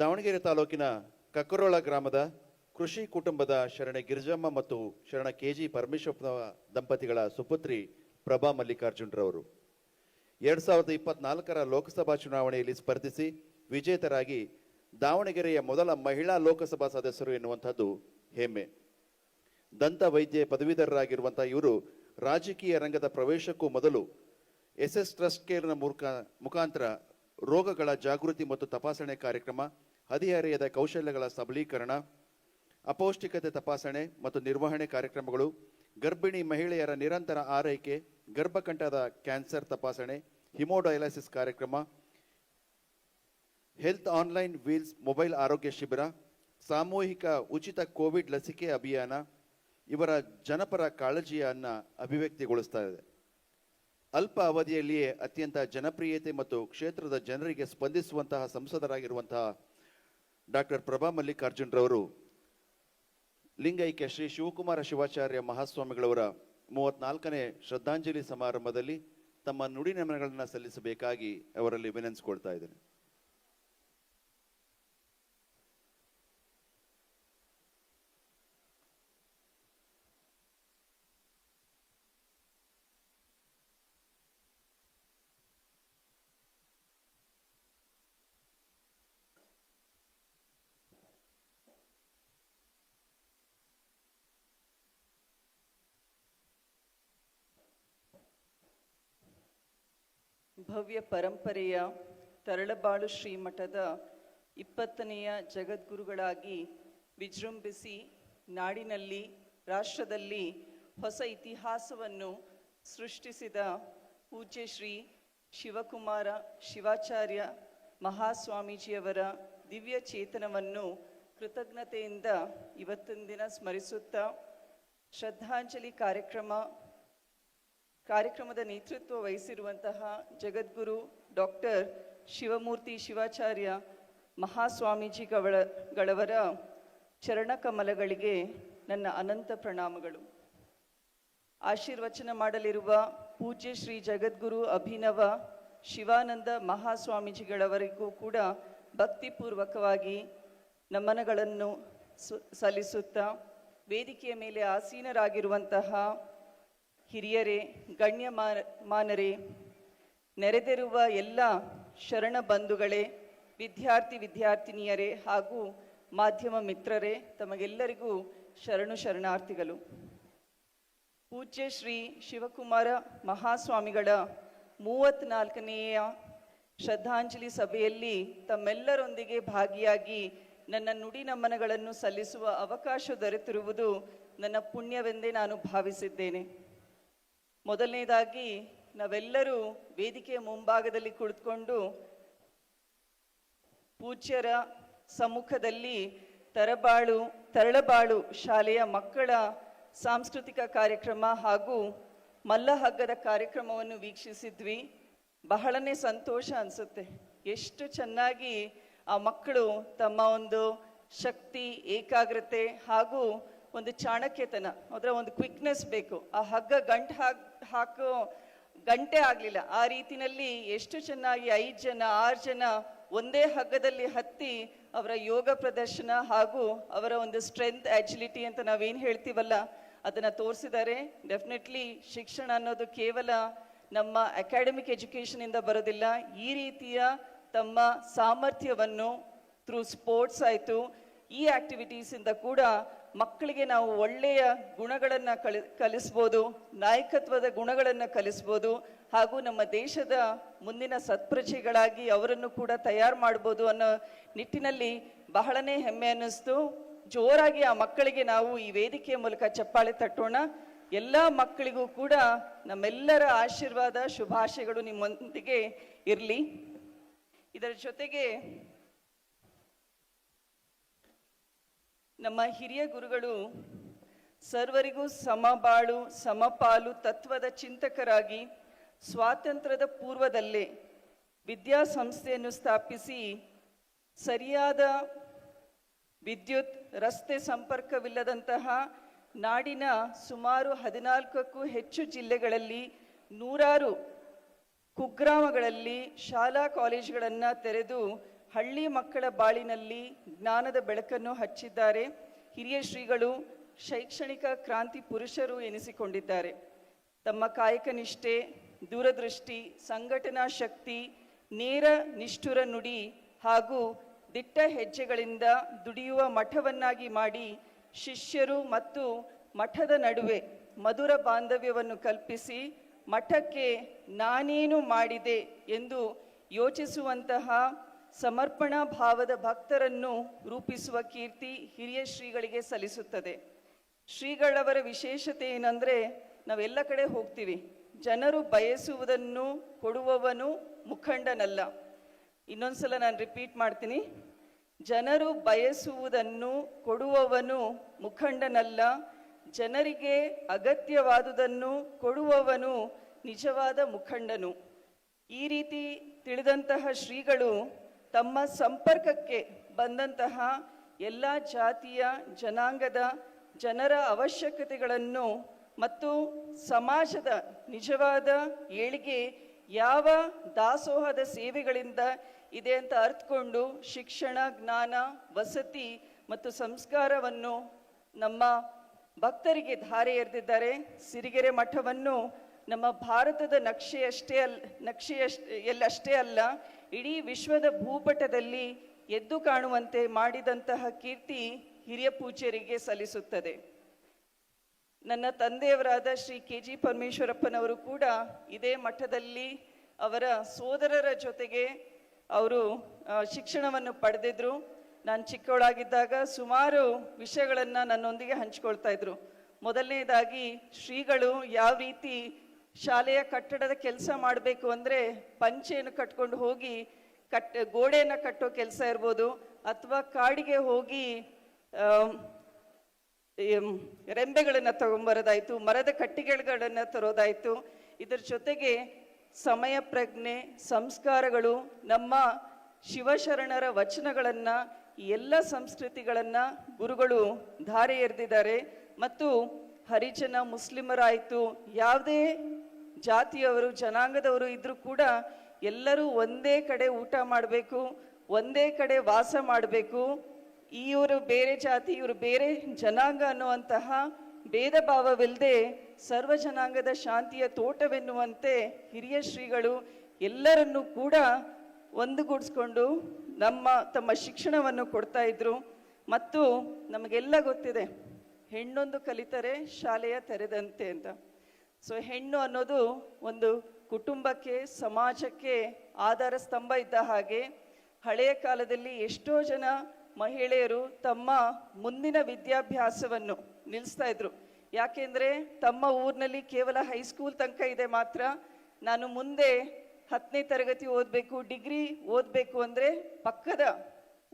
ದಾವಣಗೆರೆ ತಾಲೂಕಿನ ಕಕ್ಕರೋಳ ಗ್ರಾಮದ ಕೃಷಿ ಕುಟುಂಬದ ಶರಣೆ ಗಿರಿಜಮ್ಮ ಮತ್ತು ಶರಣ ಕೆಜಿ ಪರಮೇಶ್ವರಪ್ಪ ದಂಪತಿಗಳ ಸುಪುತ್ರಿ ಪ್ರಭಾ ಮಲ್ಲಿಕಾರ್ಜುನರವರು. ಎರಡ್ ಸಾವಿರದ ಇಪ್ಪತ್ನಾಲ್ಕರ ಲೋಕಸಭಾ ಚುನಾವಣೆಯಲ್ಲಿ ಸ್ಪರ್ಧಿಸಿ ವಿಜೇತರಾಗಿ ದಾವಣಗೆರೆಯ ಮೊದಲ ಮಹಿಳಾ ಲೋಕಸಭಾ ಸದಸ್ಯರು ಎನ್ನುವಂಥದ್ದು ಹೆಮ್ಮೆ. ದಂತ ವೈದ್ಯ ಪದವೀಧರರಾಗಿರುವಂಥ ಇವರು ರಾಜಕೀಯ ರಂಗದ ಪ್ರವೇಶಕ್ಕೂ ಮೊದಲು ಎಸ್ ಎಸ್ ಟ್ರಸ್ಟ್ ಕೇರ್ನ ಮುಖಾಂತರ ರೋಗಗಳ ಜಾಗೃತಿ ಮತ್ತು ತಪಾಸಣೆ ಕಾರ್ಯಕ್ರಮ ಹದಿಹರೆಯದ ಕೌಶಲ್ಯಗಳ ಸಬಲೀಕರಣ, ಅಪೌಷ್ಟಿಕತೆ ತಪಾಸಣೆ ಮತ್ತು ನಿರ್ವಹಣೆ ಕಾರ್ಯಕ್ರಮಗಳು, ಗರ್ಭಿಣಿ ಮಹಿಳೆಯರ ನಿರಂತರ ಆರೈಕೆ, ಗರ್ಭಕಂಠದ ಕ್ಯಾನ್ಸರ್ ತಪಾಸಣೆ, ಹಿಮೋಡಯಾಲಿಸಿಸ್ ಕಾರ್ಯಕ್ರಮ, ಹೆಲ್ತ್ ಆನ್ಲೈನ್ ವೀಲ್ಸ್ ಮೊಬೈಲ್ ಆರೋಗ್ಯ ಶಿಬಿರ, ಸಾಮೂಹಿಕ ಉಚಿತ ಕೋವಿಡ್ ಲಸಿಕೆ ಅಭಿಯಾನ ಇವರ ಜನಪರ ಕಾಳಜಿಯನ್ನು ಅಭಿವ್ಯಕ್ತಿಗೊಳಿಸ್ತಾ ಇದೆ. ಅಲ್ಪ ಅವಧಿಯಲ್ಲಿಯೇ ಅತ್ಯಂತ ಜನಪ್ರಿಯತೆ ಮತ್ತು ಕ್ಷೇತ್ರದ ಜನರಿಗೆ ಸ್ಪಂದಿಸುವಂತಹ ಸಂಸದರಾಗಿರುವಂತಹ ಡಾಕ್ಟರ್ ಪ್ರಭಾ ಮಲ್ಲಿಕಾರ್ಜುನ್ರವರು ಲಿಂಗೈಕ್ಯ ಶ್ರೀ ಶಿವಕುಮಾರ ಶಿವಾಚಾರ್ಯ ಮಹಾಸ್ವಾಮಿಗಳವರ ಮೂವತ್ನಾಲ್ಕನೇ ಶ್ರದ್ಧಾಂಜಲಿ ಸಮಾರಂಭದಲ್ಲಿ ತಮ್ಮ ನುಡಿ ನಮನಗಳನ್ನು ಸಲ್ಲಿಸಬೇಕಾಗಿ ಅವರಲ್ಲಿ ವಿನಂತಿಸಿಕೊಳ್ತಾ ಇದ್ದೇನೆ. ಭವ್ಯ ಪರಂಪರೆಯ ತರಳಬಾಳು ಶ್ರೀಮಠದ ಇಪ್ಪತ್ತನೆಯ ಜಗದ್ಗುರುಗಳಾಗಿ ವಿಜೃಂಭಿಸಿ ನಾಡಿನಲ್ಲಿ, ರಾಷ್ಟ್ರದಲ್ಲಿ ಹೊಸ ಇತಿಹಾಸವನ್ನು ಸೃಷ್ಟಿಸಿದ ಪೂಜ್ಯ ಶ್ರೀ ಶಿವಕುಮಾರ ಶಿವಾಚಾರ್ಯ ಮಹಾಸ್ವಾಮೀಜಿಯವರ ದಿವ್ಯ ಚೇತನವನ್ನು ಕೃತಜ್ಞತೆಯಿಂದ ಇವತ್ತಿನ ದಿನ ಸ್ಮರಿಸುತ್ತಾ ಶ್ರದ್ಧಾಂಜಲಿ ಕಾರ್ಯಕ್ರಮ ಕಾರ್ಯಕ್ರಮದ ನೇತೃತ್ವ ವಹಿಸಿರುವಂತಹ ಜಗದ್ಗುರು ಡಾಕ್ಟರ್ ಶಿವಮೂರ್ತಿ ಶಿವಾಚಾರ್ಯ ಮಹಾಸ್ವಾಮೀಜಿಗಳವರ ಗಳವರ ಚರಣಕಮಲಗಳಿಗೆ ನನ್ನ ಅನಂತ ಪ್ರಣಾಮಗಳು. ಆಶೀರ್ವಚನ ಮಾಡಲಿರುವ ಪೂಜ್ಯ ಶ್ರೀ ಜಗದ್ಗುರು ಅಭಿನವ ಶಿವಾನಂದ ಮಹಾಸ್ವಾಮೀಜಿಗಳವರಿಗೂ ಕೂಡ ಭಕ್ತಿಪೂರ್ವಕವಾಗಿ ನಮನಗಳನ್ನು ಸಲ್ಲಿಸುತ್ತಾ ವೇದಿಕೆಯ ಮೇಲೆ ಆಸೀನರಾಗಿರುವಂತಹ ಹಿರಿಯರೇ ಗಣ್ಯ ಮಾನರೇ ನೆರೆದಿರುವ ಎಲ್ಲ ಶರಣ ಬಂಧುಗಳೇ, ವಿದ್ಯಾರ್ಥಿ ವಿದ್ಯಾರ್ಥಿನಿಯರೇ ಹಾಗೂ ಮಾಧ್ಯಮ ಮಿತ್ರರೇ, ತಮಗೆಲ್ಲರಿಗೂ ಶರಣು ಶರಣಾರ್ಥಿಗಳು. ಪೂಜ್ಯ ಶ್ರೀ ಶಿವಕುಮಾರ ಮಹಾಸ್ವಾಮಿಗಳ ಮೂವತ್ತ್ನಾಲ್ಕನೆಯ ಶ್ರದ್ಧಾಂಜಲಿ ಸಭೆಯಲ್ಲಿ ತಮ್ಮೆಲ್ಲರೊಂದಿಗೆ ಭಾಗಿಯಾಗಿ ನನ್ನ ನುಡಿ ನಮನಗಳನ್ನು ಸಲ್ಲಿಸುವ ಅವಕಾಶ ದೊರೆತಿರುವುದು ನನ್ನ ಪುಣ್ಯವೆಂದೇ ನಾನು ಭಾವಿಸಿದ್ದೇನೆ. ಮೊದಲನೇದಾಗಿ ನಾವೆಲ್ಲರೂ ವೇದಿಕೆಯ ಮುಂಭಾಗದಲ್ಲಿ ಕುಳಿತುಕೊಂಡು ಪೂಜ್ಯರ ಸಮ್ಮುಖದಲ್ಲಿ ತರಬಾಳು, ತರಳಬಾಳು ಶಾಲೆಯ ಮಕ್ಕಳ ಸಾಂಸ್ಕೃತಿಕ ಕಾರ್ಯಕ್ರಮ ಹಾಗೂ ಮಲ್ಲಹಗ್ಗದ ಕಾರ್ಯಕ್ರಮವನ್ನು ವೀಕ್ಷಿಸಿದ್ವಿ. ಬಹಳನೇ ಸಂತೋಷ ಅನಿಸುತ್ತೆ. ಎಷ್ಟು ಚೆನ್ನಾಗಿ ಆ ಮಕ್ಕಳು ತಮ್ಮ ಒಂದು ಶಕ್ತಿ, ಏಕಾಗ್ರತೆ ಹಾಗೂ ಒಂದು ಚಾಣಕ್ಯತನ, ಅದರ ಒಂದು ಕ್ವಿಕ್ನೆಸ್ ಬೇಕು. ಆ ಹಗ್ಗ ಗಂಟು ಹಾಕ್, ಹಾಕೋ ಗಂಟೆ ಆಗಲಿಲ್ಲ. ಆ ರೀತಿನಲ್ಲಿ ಎಷ್ಟು ಚೆನ್ನಾಗಿ ಐದು ಜನ, ಆರು ಜನ ಒಂದೇ ಹಗ್ಗದಲ್ಲಿ ಹತ್ತಿ ಅವರ ಯೋಗ ಪ್ರದರ್ಶನ ಹಾಗೂ ಅವರ ಒಂದು ಸ್ಟ್ರೆಂತ್ ಆಜಿಲಿಟಿ ಅಂತ ನಾವೇನು ಹೇಳ್ತೀವಲ್ಲ, ಅದನ್ನು ತೋರಿಸಿದ್ದಾರೆ. ಡೆಫಿನೆಟ್ಲಿ ಶಿಕ್ಷಣ ಅನ್ನೋದು ಕೇವಲ ನಮ್ಮ ಅಕಾಡೆಮಿಕ್ ಎಜುಕೇಷನಿಂದ ಬರೋದಿಲ್ಲ. ಈ ರೀತಿಯ ತಮ್ಮ ಸಾಮರ್ಥ್ಯವನ್ನು ಥ್ರೂ ಸ್ಪೋರ್ಟ್ಸ್ ಆಯಿತು, ಈ ಆಕ್ಟಿವಿಟೀಸಿಂದ ಕೂಡ ಮಕ್ಕಳಿಗೆ ನಾವು ಒಳ್ಳೆಯ ಗುಣಗಳನ್ನು ಕಲಿ ಕಲಿಸ್ಬೋದು, ನಾಯಕತ್ವದ ಗುಣಗಳನ್ನು ಕಲಿಸ್ಬೋದು, ಹಾಗೂ ನಮ್ಮ ದೇಶದ ಮುಂದಿನ ಸತ್ಪ್ರಜೆಗಳಾಗಿ ಅವರನ್ನು ಕೂಡ ತಯಾರು ಮಾಡ್ಬೋದು ಅನ್ನೋ ನಿಟ್ಟಿನಲ್ಲಿ ಬಹಳನೇ ಹೆಮ್ಮೆ ಅನ್ನಿಸ್ತು. ಜೋರಾಗಿ ಆ ಮಕ್ಕಳಿಗೆ ನಾವು ಈ ವೇದಿಕೆಯ ಮೂಲಕ ಚಪ್ಪಾಳೆ ತಟ್ಟೋಣ. ಎಲ್ಲ ಮಕ್ಕಳಿಗೂ ಕೂಡ ನಮ್ಮೆಲ್ಲರ ಆಶೀರ್ವಾದ, ಶುಭಾಶಯಗಳು ನಿಮ್ಮೊಂದಿಗೆ ಇರಲಿ. ಇದರ ಜೊತೆಗೆ ನಮ್ಮ ಹಿರಿಯ ಗುರುಗಳು ಸರ್ವರಿಗೂ ಸಮಬಾಳು, ಸಮಪಾಲು, ತತ್ವದ ಚಿಂತಕರಾಗಿ ಸ್ವಾತಂತ್ರ್ಯದ ಪೂರ್ವದಲ್ಲೇ ವಿದ್ಯಾಸಂಸ್ಥೆಯನ್ನು ಸ್ಥಾಪಿಸಿ ಸರಿಯಾದ ವಿದ್ಯುತ್, ರಸ್ತೆ ಸಂಪರ್ಕವಿಲ್ಲದಂತಹ ನಾಡಿನ ಸುಮಾರು ಹದಿನಾಲ್ಕಕ್ಕೂ ಹೆಚ್ಚು ಜಿಲ್ಲೆಗಳಲ್ಲಿ ನೂರಾರು ಕುಗ್ರಾಮಗಳಲ್ಲಿ ಶಾಲಾ ಕಾಲೇಜುಗಳನ್ನು ತೆರೆದು ಹಳ್ಳಿ ಮಕ್ಕಳ ಬಾಳಿನಲ್ಲಿ ಜ್ಞಾನದ ಬೆಳಕನ್ನು ಹಚ್ಚಿದ್ದಾರೆ. ಹಿರಿಯ ಶ್ರೀಗಳು ಶೈಕ್ಷಣಿಕ ಕ್ರಾಂತಿ ಪುರುಷರು ಎನಿಸಿಕೊಂಡಿದ್ದಾರೆ. ತಮ್ಮ ಕಾಯಕ ನಿಷ್ಠೆ, ದೂರದೃಷ್ಟಿ, ಸಂಘಟನಾ ಶಕ್ತಿ, ನೇರ ನಿಷ್ಠುರ ನುಡಿ ಹಾಗೂ ದಿಟ್ಟ ಹೆಜ್ಜೆಗಳಿಂದ ದುಡಿಯುವ ಮಠವನ್ನಾಗಿ ಮಾಡಿ ಶಿಷ್ಯರು ಮತ್ತು ಮಠದ ನಡುವೆ ಮಧುರ ಬಾಂಧವ್ಯವನ್ನು ಕಲ್ಪಿಸಿ ಮಠಕ್ಕೆ ನಾನೇನು ಮಾಡಿದೆ ಎಂದು ಯೋಚಿಸುವಂತಹ ಸಮರ್ಪಣಾ ಭಾವದ ಭಕ್ತರನ್ನು ರೂಪಿಸುವ ಕೀರ್ತಿ ಹಿರಿಯ ಶ್ರೀಗಳಿಗೆ ಸಲ್ಲಿಸುತ್ತದೆ. ಶ್ರೀಗಳವರ ವಿಶೇಷತೆ ಏನಂದರೆ ನಾವೆಲ್ಲ ಕಡೆ ಹೋಗ್ತೀವಿ. ಜನರು ಬಯಸುವುದನ್ನು ಕೊಡುವವನು ಮುಖಂಡನಲ್ಲ. ಇನ್ನೊಂದ್ಸಲ ನಾನು ರಿಪೀಟ್ ಮಾಡ್ತೀನಿ. ಜನರು ಬಯಸುವುದನ್ನು ಕೊಡುವವನು ಮುಖಂಡನಲ್ಲ. ಜನರಿಗೆ ಅಗತ್ಯವಾದುದನ್ನು ಕೊಡುವವನು ನಿಜವಾದ ಮುಖಂಡನು. ಈ ರೀತಿ ತಿಳಿದಂತಹ ಶ್ರೀಗಳು ತಮ್ಮ ಸಂಪರ್ಕಕ್ಕೆ ಬಂದಂತಹ ಎಲ್ಲ ಜಾತಿಯ ಜನಾಂಗದ ಜನರ ಅವಶ್ಯಕತೆಗಳನ್ನು ಮತ್ತು ಸಮಾಜದ ನಿಜವಾದ ಏಳಿಗೆ ಯಾವ ದಾಸೋಹದ ಸೇವೆಗಳಿಂದ ಇದೆ ಅಂತ ಅರ್ಥಕೊಂಡು ಶಿಕ್ಷಣ, ಜ್ಞಾನ, ವಸತಿ ಮತ್ತು ಸಂಸ್ಕಾರವನ್ನು ನಮ್ಮ ಭಕ್ತರಿಗೆ ಧಾರೆ ಎರೆದಿದ್ದಾರೆ. ಸಿರಿಗೆರೆ ಮಠವನ್ನು ನಮ್ಮ ಭಾರತದ ನಕ್ಷೆಯಷ್ಟೇ ಅಲ್, ನಕ್ಷೆಯಷ್ಟೇ ಅಲ್ಲ, ಇಡೀ ವಿಶ್ವದ ಭೂಪಟದಲ್ಲಿ ಎದ್ದು ಕಾಣುವಂತೆ ಮಾಡಿದಂತಹ ಕೀರ್ತಿ ಹಿರಿಯ ಪೂಜ್ಯರಿಗೆ ಸಲ್ಲಿಸುತ್ತದೆ. ನನ್ನ ತಂದೆಯವರಾದ ಶ್ರೀ ಕೆ ಜಿ ಪರಮೇಶ್ವರಪ್ಪನವರು ಕೂಡ ಇದೇ ಮಠದಲ್ಲಿ ಅವರ ಸೋದರರ ಜೊತೆಗೆ ಅವರು ಶಿಕ್ಷಣವನ್ನು ಪಡೆದಿದ್ರು. ನಾನು ಚಿಕ್ಕವಳಾಗಿದ್ದಾಗ ಸುಮಾರು ವಿಷಯಗಳನ್ನು ನನ್ನೊಂದಿಗೆ ಹಂಚ್ಕೊಳ್ತಾ ಇದ್ರು. ಮೊದಲನೇದಾಗಿ ಶ್ರೀಗಳು ಯಾವ ರೀತಿ ಶಾಲೆಯ ಕಟ್ಟಡದ ಕೆಲಸ ಮಾಡಬೇಕು ಅಂದರೆ ಪಂಚೆಯನ್ನು ಕಟ್ಕೊಂಡು ಹೋಗಿ ಕಟ್, ಗೋಡೆಯನ್ನು ಕಟ್ಟೋ ಕೆಲಸ ಇರ್ಬೋದು, ಅಥವಾ ಕಾಡಿಗೆ ಹೋಗಿ ರೆಂಬೆಗಳನ್ನು ತಗೊಂಬರೋದಾಯ್ತು, ಮರದ ಕಟ್ಟಿಗೆಗಳನ್ನು ತರೋದಾಯ್ತು. ಇದರ ಜೊತೆಗೆ ಸಮಯ ಪ್ರಜ್ಞೆ, ಸಂಸ್ಕಾರಗಳು, ನಮ್ಮ ಶಿವಶರಣರ ವಚನಗಳನ್ನು, ಎಲ್ಲ ಸಂಸ್ಕೃತಿಗಳನ್ನು ಗುರುಗಳು ಧಾರೆ ಎರೆದಿದ್ದಾರೆ. ಮತ್ತು ಹರಿಜನ, ಮುಸ್ಲಿಮರಾಯಿತು, ಯಾವುದೇ ಜಾತಿಯವರು, ಜನಾಂಗದವರು ಇದ್ರೂ ಕೂಡ ಎಲ್ಲರೂ ಒಂದೇ ಕಡೆ ಊಟ ಮಾಡಬೇಕು, ಒಂದೇ ಕಡೆ ವಾಸ ಮಾಡಬೇಕು. ಇವರು ಬೇರೆ ಜಾತಿ, ಇವರು ಬೇರೆ ಜನಾಂಗ ಅನ್ನುವಂತಹ ಭೇದ ಭಾವವಿಲ್ಲದೆ ಸರ್ವ ಜನಾಂಗದ ಶಾಂತಿಯ ತೋಟವೆನ್ನುವಂತೆ ಹಿರಿಯ ಶ್ರೀಗಳು ಎಲ್ಲರನ್ನೂ ಕೂಡ ಒಂದುಗೂಡಿಸ್ಕೊಂಡು ನಮ್ಮ, ತಮ್ಮ ಶಿಕ್ಷಣವನ್ನು ಕೊಡ್ತಾ ಇದ್ರು. ಮತ್ತು ನಮಗೆಲ್ಲ ಗೊತ್ತಿದೆ, ಹೆಣ್ಣೊಂದು ಕಲಿತರೆ ಶಾಲೆಯ ತೆರೆದಂತೆ ಅಂತ. ಸೊ ಹೆಣ್ಣು ಅನ್ನೋದು ಒಂದು ಕುಟುಂಬಕ್ಕೆ, ಸಮಾಜಕ್ಕೆ ಆಧಾರ ಸ್ತಂಭ ಇದ್ದ ಹಾಗೆ ಹಳೆಯ ಕಾಲದಲ್ಲಿ ಎಷ್ಟೋ ಜನ ಮಹಿಳೆಯರು ತಮ್ಮ ಮುಂದಿನ ವಿದ್ಯಾಭ್ಯಾಸವನ್ನು ನಿಲ್ಲಿಸ್ತಾ ಇದ್ರು. ಯಾಕೆಂದ್ರೆ ತಮ್ಮ ಊರಿನಲ್ಲಿ ಕೇವಲ ಹೈಸ್ಕೂಲ್ ತನಕ ಇದೆ ಮಾತ್ರ. ನಾನು ಮುಂದೆ ಹತ್ತನೇ ತರಗತಿ ಓದಬೇಕು, ಡಿಗ್ರಿ ಓದಬೇಕು ಅಂದರೆ ಪಕ್ಕದ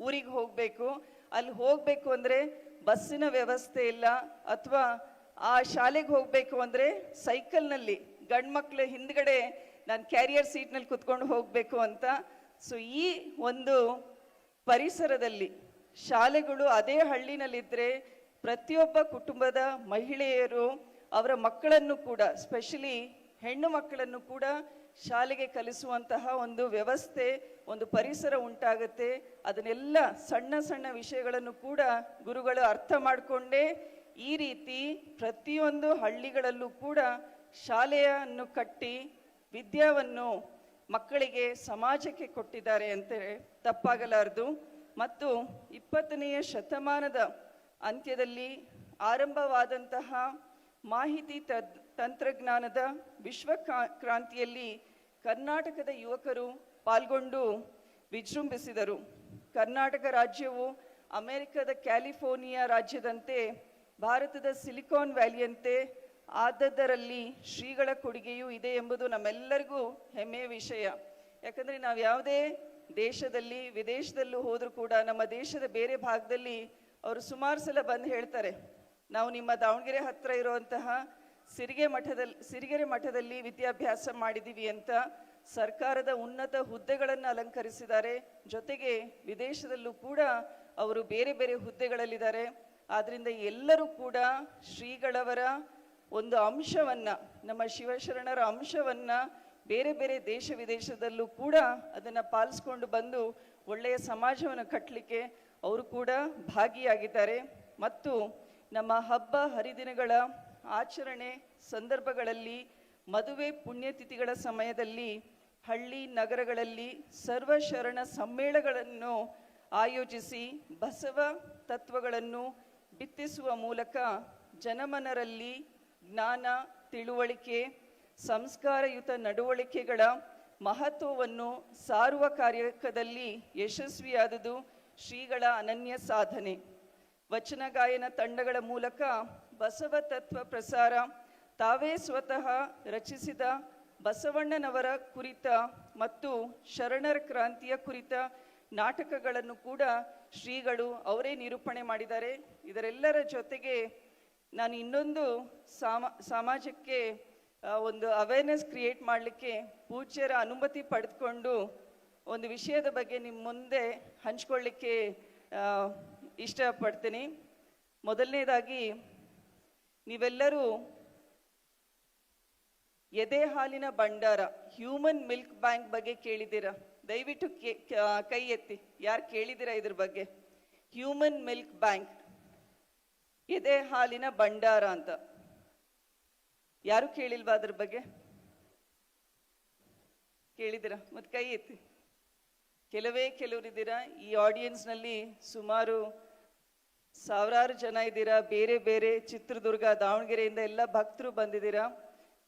ಊರಿಗೆ ಹೋಗಬೇಕು. ಅಲ್ಲಿ ಹೋಗಬೇಕು ಅಂದರೆ ಬಸ್ಸಿನ ವ್ಯವಸ್ಥೆ ಇಲ್ಲ, ಅಥವಾ ಆ ಶಾಲೆಗೆ ಹೋಗಬೇಕು ಅಂದರೆ ಸೈಕಲ್ನಲ್ಲಿ ಗಂಡು ಮಕ್ಕಳ ಹಿಂದ್ಗಡೆ ನಾನು ಕ್ಯಾರಿಯರ್ ಸೀಟ್ನಲ್ಲಿ ಕುತ್ಕೊಂಡು ಹೋಗಬೇಕು ಅಂತ. ಸೊ ಈ ಒಂದು ಪರಿಸರದಲ್ಲಿ ಶಾಲೆಗಳು ಅದೇ ಹಳ್ಳಿನಲ್ಲಿದ್ದರೆ ಪ್ರತಿಯೊಬ್ಬ ಕುಟುಂಬದ ಮಹಿಳೆಯರು ಅವರ ಮಕ್ಕಳನ್ನು ಕೂಡ ಸ್ಪೆಷಲಿ ಹೆಣ್ಣು ಮಕ್ಕಳನ್ನು ಕೂಡ ಶಾಲೆಗೆ ಕಲಿಸುವಂತಹ ಒಂದು ವ್ಯವಸ್ಥೆ, ಒಂದು ಪರಿಸರ ಉಂಟಾಗುತ್ತೆ. ಅದನ್ನೆಲ್ಲ ಸಣ್ಣ ಸಣ್ಣ ವಿಷಯಗಳನ್ನು ಕೂಡ ಗುರುಗಳು ಅರ್ಥ ಮಾಡಿಕೊಂಡೇ ಈ ರೀತಿ ಪ್ರತಿಯೊಂದು ಹಳ್ಳಿಗಳಲ್ಲೂ ಕೂಡ ಶಾಲೆಯನ್ನು ಕಟ್ಟಿ ವಿದ್ಯಾವನ್ನು ಮಕ್ಕಳಿಗೆ ಸಮಾಜಕ್ಕೆ ಕೊಟ್ಟಿದ್ದಾರೆ ಅಂತ ತಪ್ಪಾಗಲಾರದು. ಮತ್ತು ಇಪ್ಪತ್ತನೆಯ ಶತಮಾನದ ಅಂತ್ಯದಲ್ಲಿ ಆರಂಭವಾದಂತಹ ಮಾಹಿತಿ ತಂತ್ರಜ್ಞಾನದ ವಿಶ್ವ ಕ್ರಾ- ಕ್ರಾಂತಿಯಲ್ಲಿ ಕರ್ನಾಟಕದ ಯುವಕರು ಪಾಲ್ಗೊಂಡು ವಿಜೃಂಭಿಸಿದರು. ಕರ್ನಾಟಕ ರಾಜ್ಯವು ಅಮೆರಿಕದ ಕ್ಯಾಲಿಫೋರ್ನಿಯಾ ರಾಜ್ಯದಂತೆ ಭಾರತದ ಸಿಲಿಕಾನ್ ವ್ಯಾಲಿಯಂತೆ ಆದದ್ದರಲ್ಲಿ ಶ್ರೀಗಳ ಕೊಡುಗೆಯೂ ಇದೆ ಎಂಬುದು ನಮ್ಮೆಲ್ಲರಿಗೂ ಹೆಮ್ಮೆಯ ವಿಷಯ. ಯಾಕಂದರೆ ನಾವು ಯಾವುದೇ ದೇಶದಲ್ಲಿ, ವಿದೇಶದಲ್ಲೂ ಹೋದರೂ ಕೂಡ ನಮ್ಮ ದೇಶದ ಬೇರೆ ಭಾಗದಲ್ಲಿ ಅವರು ಸುಮಾರು ಸಲ ಬಂದು ಹೇಳ್ತಾರೆ, ನಾವು ನಿಮ್ಮ ದಾವಣಗೆರೆ ಹತ್ತಿರ ಇರುವಂತಹ ಸಿರಿಗೆ ಮಠದಲ್ಲಿ ಸಿರಿಗೆರೆ ಮಠದಲ್ಲಿ ವಿದ್ಯಾಭ್ಯಾಸ ಮಾಡಿದ್ದೀವಿ ಅಂತ ಸರ್ಕಾರದ ಉನ್ನತ ಹುದ್ದೆಗಳನ್ನು ಅಲಂಕರಿಸಿದ್ದಾರೆ. ಜೊತೆಗೆ ವಿದೇಶದಲ್ಲೂ ಕೂಡ ಅವರು ಬೇರೆ ಬೇರೆ ಹುದ್ದೆಗಳಲ್ಲಿದ್ದಾರೆ. ಆದ್ರಿಂದ ಎಲ್ಲರೂ ಕೂಡ ಶ್ರೀಗಳವರ ಒಂದು ಅಂಶವನ್ನ, ನಮ್ಮ ಶಿವಶರಣರ ಅಂಶವನ್ನ ಬೇರೆ ಬೇರೆ ದೇಶ ವಿದೇಶದಲ್ಲೂ ಕೂಡ ಅದನ್ನ ಪಾಲಿಸ್ಕೊಂಡು ಬಂದು ಒಳ್ಳೆಯ ಸಮಾಜವನ್ನು ಕಟ್ಟಲಿಕ್ಕೆ ಅವರು ಕೂಡ ಭಾಗಿಯಾಗಿದ್ದಾರೆ. ಮತ್ತು ನಮ್ಮ ಹಬ್ಬ ಹರಿದಿನಗಳ ಆಚರಣೆ ಸಂದರ್ಭಗಳಲ್ಲಿ, ಮದುವೆ ಪುಣ್ಯತಿಥಿಗಳ ಸಮಯದಲ್ಲಿ, ಹಳ್ಳಿ ನಗರಗಳಲ್ಲಿ ಸರ್ವಶರಣ ಸಮ್ಮೇಳನಗಳನ್ನು ಆಯೋಜಿಸಿ ಬಸವ ತತ್ವಗಳನ್ನು ಬಿತ್ತಿಸುವ ಮೂಲಕ ಜನಮನರಲ್ಲಿ ಜ್ಞಾನ, ತಿಳುವಳಿಕೆ, ಸಂಸ್ಕಾರಯುತ ನಡವಳಿಕೆಗಳ ಮಹತ್ವವನ್ನು ಸಾರುವ ಕಾರ್ಯದಲ್ಲಿ ಯಶಸ್ವಿಯಾದುದು ಶ್ರೀಗಳ ಅನನ್ಯ ಸಾಧನೆ. ವಚನ ಗಾಯನ ತಂಡಗಳ ಮೂಲಕ ಬಸವ ತತ್ವ ಪ್ರಸಾರ, ತಾವೇ ಸ್ವತಃ ರಚಿಸಿದ ಬಸವಣ್ಣನವರ ಕುರಿತ ಮತ್ತು ಶರಣರ ಕ್ರಾಂತಿಯ ಕುರಿತ ನಾಟಕಗಳನ್ನು ಕೂಡ ಶ್ರೀಗಳು ಅವರೇ ನಿರೂಪಣೆ ಮಾಡಿದ್ದಾರೆ. ಇದರೆಲ್ಲರ ಜೊತೆಗೆ ನಾನು ಇನ್ನೊಂದು ಸಾಮ, ಸಮಾಜಕ್ಕೆ ಒಂದು ಅವೇರ್ನೆಸ್ ಕ್ರಿಯೇಟ್ ಮಾಡಲಿಕ್ಕೆ ಪೂಜ್ಯರ ಅನುಮತಿ ಪಡೆದುಕೊಂಡು ಒಂದು ವಿಷಯದ ಬಗ್ಗೆ ನಿಮ್ಮ ಮುಂದೆ ಹಂಚ್ಕೊಳ್ಳಿಕ್ಕೆ ಇಷ್ಟಪಡ್ತೀನಿ. ಮೊದಲನೇದಾಗಿ, ನೀವೆಲ್ಲರೂ ಎದೆ ಹಾಲಿನ ಭಂಡಾರ ಹ್ಯೂಮನ್ ಮಿಲ್ಕ್ ಬ್ಯಾಂಕ್ ಬಗ್ಗೆ ಕೇಳಿದ್ದೀರಾ? ದಯವಿಟ್ಟು ಕೇ- ಎತ್ತಿ. ಯಾರು ಕೇಳಿದ್ದೀರಾ ಇದ್ರ ಬಗ್ಗೆ? ಹ್ಯೂಮನ್ ಮಿಲ್ಕ್ ಬ್ಯಾಂಕ್ ಎದೆ ಹಾಲಿನ ಭಂಡಾರ ಅಂತ. ಯಾರು ಕೇಳಿಲ್ವಾ ಅದ್ರ ಬಗ್ಗೆ? ಕೇಳಿದಿರಾ ಮತ್ತೆ ಕೈ ಎತ್ತಿ. ಕೆಲವೇ ಕೆಲವರಿದ್ದೀರಾ? ಈ ಆಡಿಯನ್ಸ್ನಲ್ಲಿ ಸುಮಾರು ಸಾವಿರಾರು ಜನ ಇದ್ದೀರಾ? ಬೇರೆ ಬೇರೆ ಚಿತ್ರದುರ್ಗ, ದಾವಣಗೆರೆಯಿಂದ ಎಲ್ಲ ಭಕ್ತರು ಬಂದಿದ್ದೀರಾ?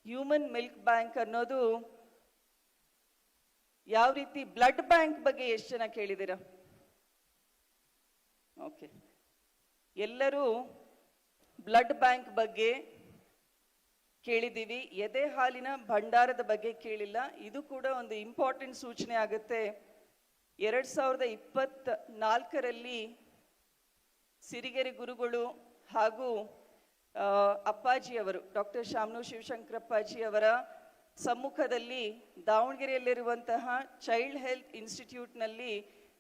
ಹ್ಯೂಮನ್ ಮಿಲ್ಕ್ ಬ್ಯಾಂಕ್ ಅನ್ನೋದು ಯಾವ ರೀತಿ ಬ್ಲಡ್ ಬ್ಯಾಂಕ್ ಬಗ್ಗೆ ಎಷ್ಟು ಜನ ಕೇಳಿದ್ದೀರಾ? ಓಕೆ ಎಲ್ಲರೂ ಬ್ಲಡ್ ಬ್ಯಾಂಕ್ ಬಗ್ಗೆ ಕೇಳಿದ್ದೀವಿ. ಎದೆ ಹಾಲಿನ ಭಂಡಾರದ ಬಗ್ಗೆ ಕೇಳಿಲ್ಲ. ಇದು ಕೂಡ ಒಂದು ಇಂಪಾರ್ಟೆಂಟ್ ಸೂಚನೆ ಆಗುತ್ತೆ. ಎರಡು ಸಾವಿರದ ಇಪ್ಪತ್ತ ನಾಲ್ಕರಲ್ಲಿ ಸಿರಿಗೆರೆ ಗುರುಗಳು ಹಾಗೂ ಅಪ್ಪಾಜಿಯವರು, ಡಾಕ್ಟರ್ ಶಾಮನು ಶಿವಶಂಕರಪ್ಪಾಜಿ ಅವರ ಸಮ್ಮುಖದಲ್ಲಿ ದಾವಣಗೆರೆಯಲ್ಲಿರುವಂತಹ ಚೈಲ್ಡ್ ಹೆಲ್ತ್ ಇನ್ಸ್ಟಿಟ್ಯೂಟ್ನಲ್ಲಿ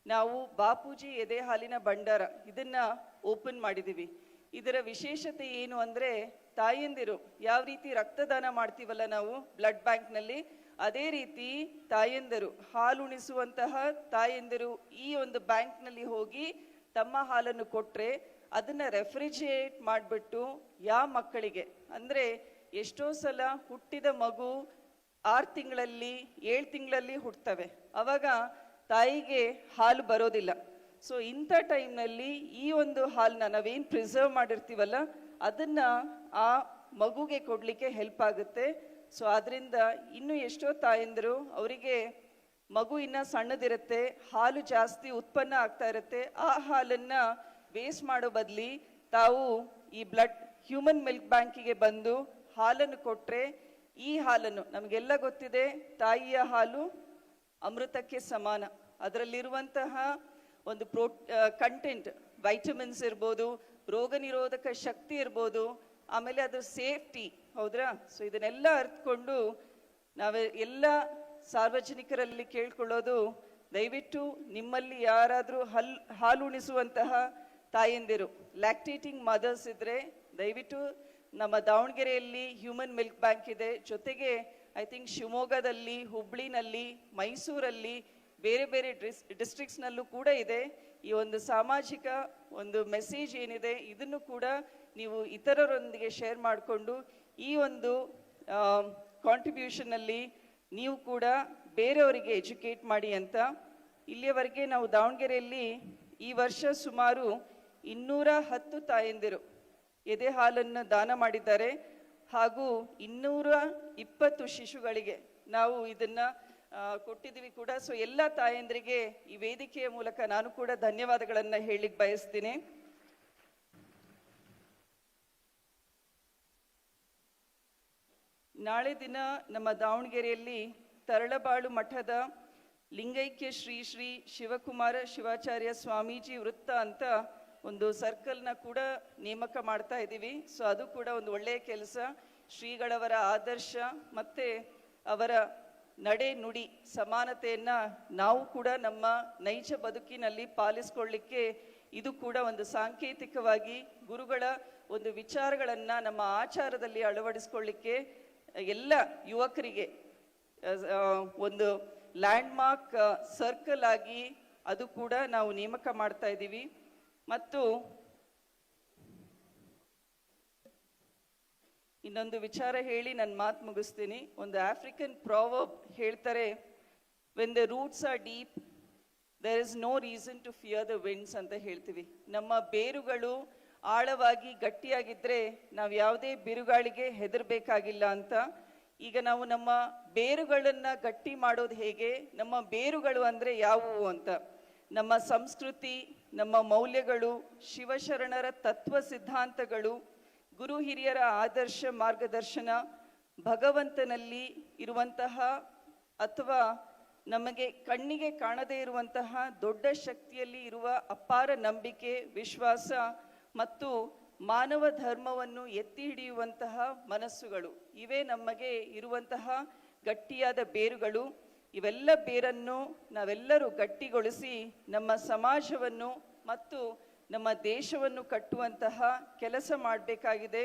ನಾವು ಬಾಪೂಜಿ ಎದೆ ಹಾಲಿನ ಭಂಡಾರ ಇದನ್ನ ಓಪನ್ ಮಾಡಿದ್ದೀವಿ ಇದರ ವಿಶೇಷತೆ ಏನು ಅಂದರೆ ತಾಯಂದಿರು ಯಾವ ರೀತಿ ರಕ್ತದಾನ ಮಾಡ್ತೀವಲ್ಲ ನಾವು ಬ್ಲಡ್ ಬ್ಯಾಂಕ್ನಲ್ಲಿ ಅದೇ ರೀತಿ ತಾಯಂದಿರು ಹಾಲುಣಿಸುವಂತಹ ತಾಯಂದಿರು ಈ ಒಂದು ಬ್ಯಾಂಕ್ನಲ್ಲಿ ಹೋಗಿ ತಮ್ಮ ಹಾಲನ್ನು ಕೊಟ್ಟರೆ ಅದನ್ನ ರೆಫ್ರಿಜಿರೇಟ್ ಮಾಡಿಬಿಟ್ಟು ಯಾವ ಮಕ್ಕಳಿಗೆ, ಅಂದರೆ ಎಷ್ಟೋ ಸಲ ಹುಟ್ಟಿದ ಮಗು ಆರು ತಿಂಗಳಲ್ಲಿ, ಏಳು ತಿಂಗಳಲ್ಲಿ ಹುಟ್ಟುತ್ತವೆ ಅವಾಗ ತಾಯಿಗೆ ಹಾಲು ಬರೋದಿಲ್ಲ. ಸೊ ಇಂಥ ಟೈಮ್ನಲ್ಲಿ ಈ ಒಂದು ಹಾಲನ್ನ ನಾವೇನು ಪ್ರಿಸರ್ವ್ ಮಾಡಿರ್ತೀವಲ್ಲ, ಅದನ್ನ ಆ ಮಗುಗೆ ಕೊಡ್ಲಿಕ್ಕೆ ಹೆಲ್ಪ್ ಆಗುತ್ತೆ. ಸೊ ಅದರಿಂದ ಇನ್ನು ಎಷ್ಟೋ ತಾಯಂದರು ಅವರಿಗೆ ಮಗು ಇನ್ನೂ ಸಣ್ಣದಿರುತ್ತೆ, ಹಾಲು ಜಾಸ್ತಿ ಉತ್ಪನ್ನ ಆಗ್ತಾ ಇರುತ್ತೆ, ಆ ಹಾಲನ್ನ ವೇಸ್ಟ್ ಮಾಡೋ ಬದಲಿ ತಾವು ಈ ಬ್ಲಡ್ ಹ್ಯೂಮನ್ ಮಿಲ್ಕ್ ಬ್ಯಾಂಕಿಗೆ ಬಂದು ಹಾಲನ್ನು ಕೊಟ್ರೆ ಈ ಹಾಲನ್ನು ನಮಗೆಲ್ಲ ಗೊತ್ತಿದೆ, ತಾಯಿಯ ಹಾಲು ಅಮೃತಕ್ಕೆ ಸಮಾನ. ಅದರಲ್ಲಿರುವಂತಹ ಒಂದು ಪ್ರೋ ಕಂಟೆಂಟ್ ವೈಟಮಿನ್ಸ್ ಇರ್ಬೋದು, ರೋಗ ನಿರೋಧಕ ಶಕ್ತಿ ಇರ್ಬೋದು, ಆಮೇಲೆ ಅದ್ರ ಸೇಫ್ಟಿ ಹೌದ್ರಾ? ಸೊ ಇದನ್ನೆಲ್ಲ ಅರ್ಥಕೊಂಡು ನಾವು ಎಲ್ಲ ಸಾರ್ವಜನಿಕರಲ್ಲಿ ಕೇಳ್ಕೊಳ್ಳೋದು, ದಯವಿಟ್ಟು ನಿಮ್ಮಲ್ಲಿ ಯಾರಾದರೂ ಹಲ್ ಹಾಲು ಉಣಿಸುವಂತಹ ತಾಯಂದಿರು ಲ್ಯಾಕ್ಟೇಟಿಂಗ್ ಮದರ್ಸ್ ಇದ್ರೆ ದಯವಿಟ್ಟು ನಮ್ಮ ದಾವಣಗೆರೆಯಲ್ಲಿ ಹ್ಯೂಮನ್ ಮಿಲ್ಕ್ ಬ್ಯಾಂಕ್ ಇದೆ. ಜೊತೆಗೆ ಐ ಥಿಂಕ್ ಶಿವಮೊಗ್ಗದಲ್ಲಿ, ಹುಬ್ಳಿನಲ್ಲಿ, ಮೈಸೂರಲ್ಲಿ ಬೇರೆ ಬೇರೆ ಡಿಸ್ ಡಿಸ್ಟ್ರಿಕ್ಟ್ಸ್ನಲ್ಲೂ ಕೂಡ ಇದೆ. ಈ ಒಂದು ಸಾಮಾಜಿಕ ಒಂದು ಮೆಸೇಜ್ ಏನಿದೆ, ಇದನ್ನು ಕೂಡ ನೀವು ಇತರರೊಂದಿಗೆ ಶೇರ್ ಮಾಡಿಕೊಂಡು ಈ ಒಂದು ಕಾಂಟ್ರಿಬ್ಯೂಷನಲ್ಲಿ ನೀವು ಕೂಡ ಬೇರೆಯವರಿಗೆ ಎಜುಕೇಟ್ ಮಾಡಿ ಅಂತ. ಇಲ್ಲಿಯವರೆಗೆ ನಾವು ದಾವಣಗೆರೆಯಲ್ಲಿ ಈ ವರ್ಷ ಸುಮಾರು ಇನ್ನೂರ ಹತ್ತು ತಾಯಂದಿರು. ಎದೆ ಹಾಲನ್ನು ದಾನ ಮಾಡಿದ್ದಾರೆ. ಹಾಗೂ ಇನ್ನೂರ ಇಪ್ಪತ್ತು ಶಿಶುಗಳಿಗೆ ನಾವು ಇದನ್ನ ಕೊಟ್ಟಿದ್ದೀವಿ ಕೂಡ. ಸೊ ಎಲ್ಲ ತಾಯಂದ್ರಿಗೆ ಈ ವೇದಿಕೆಯ ಮೂಲಕ ನಾನು ಕೂಡ ಧನ್ಯವಾದಗಳನ್ನು ಹೇಳಿಕ್ ಬಯಸ್ತೀನಿ. ನಾಳೆ ದಿನ ನಮ್ಮ ದಾವಣಗೆರೆಯಲ್ಲಿ ತರಳಬಾಳು ಮಠದ ಲಿಂಗೈಕ್ಯ ಶ್ರೀ ಶ್ರೀ ಶಿವಕುಮಾರ ಶಿವಾಚಾರ್ಯ ಸ್ವಾಮೀಜಿ ವೃತ್ತ ಅಂತ ಒಂದು ಸರ್ಕಲ್ನ ಕೂಡ ನೇಮಕ ಮಾಡ್ತಾ ಇದ್ದೀವಿ. ಸೊ ಅದು ಕೂಡ ಒಂದು ಒಳ್ಳೆಯ ಕೆಲಸ. ಶ್ರೀಗಳವರ ಆದರ್ಶ ಮತ್ತು ಅವರ ನಡೆ ನುಡಿ ಸಮಾನತೆಯನ್ನು ನಾವು ಕೂಡ ನಮ್ಮ ನೈಜ ಬದುಕಿನಲ್ಲಿ ಪಾಲಿಸ್ಕೊಳ್ಳಿಕ್ಕೆ ಇದು ಕೂಡ ಒಂದು ಸಾಂಕೇತಿಕವಾಗಿ ಗುರುಗಳ ಒಂದು ವಿಚಾರಗಳನ್ನು ನಮ್ಮ ಆಚಾರದಲ್ಲಿ ಅಳವಡಿಸ್ಕೊಳ್ಳಿಕ್ಕೆ ಎಲ್ಲ ಯುವಕರಿಗೆ ಒಂದು ಲ್ಯಾಂಡ್ಮಾರ್ಕ್ ಸರ್ಕಲ್ ಆಗಿ ಅದು ಕೂಡ ನಾವು ನೇಮಕ ಮಾಡ್ತಾ ಇದ್ದೀವಿ. ಮತ್ತು ಇನ್ನೊಂದು ವಿಚಾರ ಹೇಳಿ ನನ್ನ ಮಾತು ಮುಗಿಸ್ತೀನಿ. ಒಂದು ಆಫ್ರಿಕನ್ ಪ್ರಾವರ್ಬ್ ಹೇಳ್ತಾರೆ when the roots are deep there is no reason to fear the winds ಅಂತ ಹೇಳ್ತೀವಿ. ನಮ್ಮ ಬೇರುಗಳು ಆಳವಾಗಿ ಗಟ್ಟಿಯಾಗಿದ್ರೆ ನಾವು ಯಾವುದೇ ಬಿರುಗಾಳಿಗೆ ಹೆದರಬೇಕಾಗಿಲ್ಲ ಅಂತ. ಈಗ ನಾವು ನಮ್ಮ ಬೇರುಗಳನ್ನು ಗಟ್ಟಿ ಮಾಡೋದು ಹೇಗೆ? ನಮ್ಮ ಬೇರುಗಳು ಅಂದ್ರೆ ಯಾವುವು ಅಂತ. ನಮ್ಮ ಸಂಸ್ಕೃತಿ ನಮ್ಮ ಮೌಲ್ಯಗಳು ಶಿವಶರಣರ ತತ್ವ ಸಿದ್ಧಾಂತಗಳು, ಗುರು ಹಿರಿಯರ ಆದರ್ಶ ಮಾರ್ಗದರ್ಶನ, ಭಗವಂತನಲ್ಲಿ ಇರುವಂತಹ ಅಥವಾ ನಮಗೆ ಕಣ್ಣಿಗೆ ಕಾಣದೇ ಇರುವಂತಹ ದೊಡ್ಡ ಶಕ್ತಿಯಲ್ಲಿ ಇರುವ ಅಪಾರ ನಂಬಿಕೆ, ವಿಶ್ವಾಸ ಮತ್ತು ಮಾನವ ಧರ್ಮವನ್ನು ಎತ್ತಿ ಹಿಡಿಯುವಂತಹ ಮನಸ್ಸುಗಳು. ಇವೇ ನಮಗೆ ಇರುವಂತಹ ಗಟ್ಟಿಯಾದ ಬೇರುಗಳು. ಇವೆಲ್ಲ ಬೇರನ್ನು ನಾವೆಲ್ಲರೂ ಗಟ್ಟಿಗೊಳಿಸಿ ನಮ್ಮ ಸಮಾಜವನ್ನು ಮತ್ತು ನಮ್ಮ ದೇಶವನ್ನು ಕಟ್ಟುವಂತಹ ಕೆಲಸ ಮಾಡಬೇಕಾಗಿದೆ.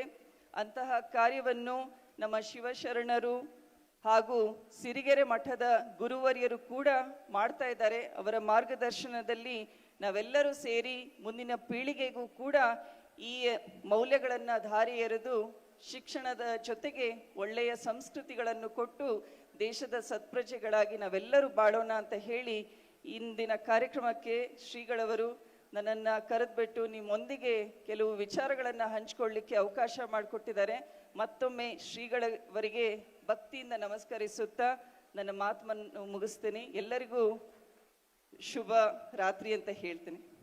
ಅಂತಹ ಕಾರ್ಯವನ್ನು ನಮ್ಮ ಶಿವಶರಣರು ಹಾಗೂ ಸಿರಿಗೆರೆ ಮಠದ ಗುರುವರಿಯರು ಕೂಡ ಮಾಡ್ತಾ ಇದ್ದಾರೆ. ಅವರ ಮಾರ್ಗದರ್ಶನದಲ್ಲಿ ನಾವೆಲ್ಲರೂ ಸೇರಿ ಮುಂದಿನ ಪೀಳಿಗೆಗೂ ಕೂಡ ಈ ಮೌಲ್ಯಗಳನ್ನು ದಾರಿ ಎರೆದು ಶಿಕ್ಷಣದ ಜೊತೆಗೆ ಒಳ್ಳೆಯ ಸಂಸ್ಕೃತಿಗಳನ್ನು ಕೊಟ್ಟು ದೇಶದ ಸತ್ಪ್ರಜೆಗಳಾಗಿ ನಾವೆಲ್ಲರೂ ಬಾಳೋಣ ಅಂತ ಹೇಳಿ ಇಂದಿನ ಕಾರ್ಯಕ್ರಮಕ್ಕೆ ಶ್ರೀಗಳವರು ನನ್ನನ್ನು ಕರೆದ್ಬಿಟ್ಟು ನಿಮ್ಮೊಂದಿಗೆ ಕೆಲವು ವಿಚಾರಗಳನ್ನು ಹಂಚಿಕೊಳ್ಳಿಕ್ಕೆ ಅವಕಾಶ ಮಾಡಿಕೊಟ್ಟಿದ್ದಾರೆ. ಮತ್ತೊಮ್ಮೆ ಶ್ರೀಗಳವರಿಗೆ ಭಕ್ತಿಯಿಂದ ನಮಸ್ಕರಿಸುತ್ತಾ ನನ್ನ ಮಾತನ್ನು ಮುಗಿಸ್ತೀನಿ. ಎಲ್ಲರಿಗೂ ಶುಭ ರಾತ್ರಿ ಅಂತ ಹೇಳ್ತೀನಿ.